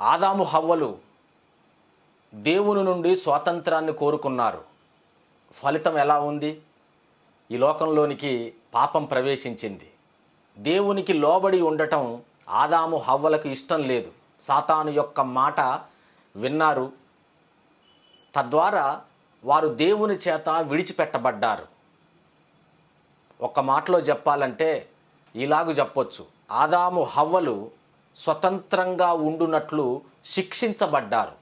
ఆదాము హవ్వలు దేవుని నుండి స్వాతంత్రాన్ని కోరుకున్నారు. ఫలితం ఎలా ఉంది? ఈ లోకంలోనికి పాపం ప్రవేశించింది. దేవునికి లోబడి ఉండటం ఆదాము హవ్వలకు ఇష్టం లేదు. సాతాను యొక్క మాట విన్నారు. తద్వారా వారు దేవుని చేత విడిచిపెట్టబడ్డారు. ఒక మాటలో చెప్పాలంటే ఇలాగు చెప్పొచ్చు. ఆదాము హవ్వలు స్వతంత్రంగా ఉండునట్లు శిక్షించబడ్డారు.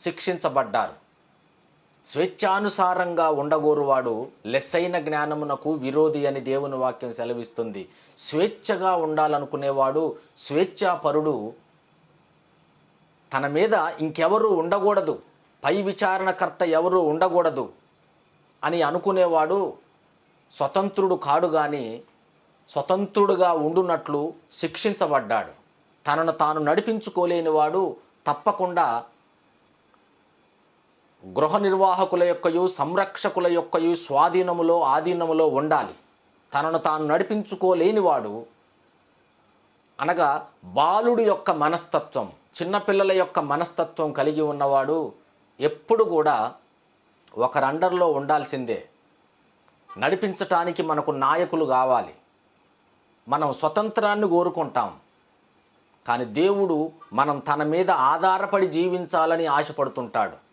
శిక్షించబడ్డారు. స్వేచ్ఛానుసారంగా ఉండగోరువాడు లెస్సైన జ్ఞానమునకు విరోధి అని దేవుని వాక్యం సెలవిస్తుంది. స్వేచ్ఛగా ఉండాలనుకునేవాడు స్వేచ్ఛాపరుడు తన మీద ఇంకెవరూ ఉండకూడదు. పై విచారణకర్త ఎవరూ ఉండకూడదు అని అనుకునేవాడు స్వతంత్రుడు కాడు కానీ స్వతంత్రుడుగా ఉండునట్లు శిక్షించబడ్డాడు. తనను తాను నడిపించుకోలేనివాడు తప్పకుండా గృహ నిర్వాహకుల యొక్కయు సంరక్షకుల యొక్కయు స్వాధీనములో ఆధీనములో ఉండాలి. తనను తాను నడిపించుకోలేనివాడు అనగా బాలుడి యొక్క మనస్తత్వం చిన్నపిల్లల యొక్క మనస్తత్వం కలిగి ఉన్నవాడు ఎప్పుడు కూడా ఒకరి అండర్లో ఉండాల్సిందే. నడిపించటానికి మనకు నాయకులు కావాలి. మనం స్వతంత్రాన్ని కోరుకుంటాం. కానీ దేవుడు మనం తన మీద ఆధారపడి జీవించాలని ఆశపడుతుంటాడు.